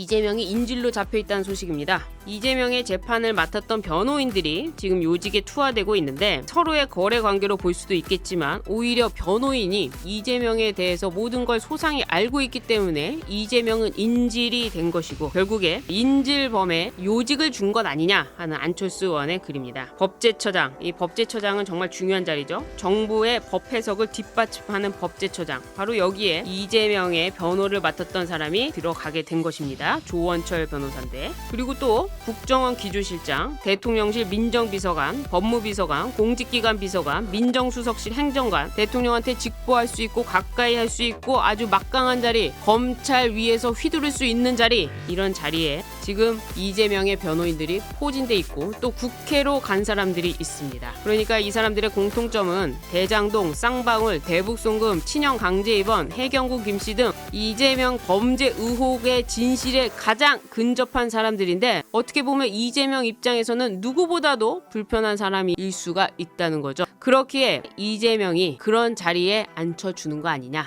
이재명이 인질로 잡혀 있다는 소식입니다. 이재명의 재판을 맡았던 변호인들이 지금 요직에 투하되고 있는데 서로의 거래 관계로 볼 수도 있겠지만 오히려 변호인이 이재명에 대해서 모든 걸 소상히 알고 있기 때문에 이재명은 인질이 된 것이고 결국에 인질범에 요직을 준 것 아니냐 하는 안철수 의원의 글입니다. 법제처장 이 법제처장은 정말 중요한 자리죠. 정부의 법 해석을 뒷받침하는 법제처장 바로 여기에 이재명의 변호를 맡았던 사람이 들어가게 된 것입니다. 조원철 변호사인데. 그리고 또 국정원 기조실장, 대통령실 민정비서관, 법무비서관, 공직기관 비서관, 민정수석실 행정관, 대통령한테 직보할 수 있고 가까이 할 수 있고 아주 막강한 자리, 검찰 위에서 휘두를 수 있는 자리. 이런 자리에 지금 이재명의 변호인들이 포진돼 있고 또 국회로 간 사람들이 있습니다. 그러니까 이 사람들의 공통점은 대장동, 쌍방울, 대북송금, 친형 강제 입원, 해경구 김씨 등 이재명 범죄 의혹의 진실에 가장 근접한 사람들인데 어떻게 보면 이재명 입장에서는 누구보다도 불편한 사람일 수가 있다는 거죠. 그렇기에 이재명이 그런 자리에 앉혀주는 거 아니냐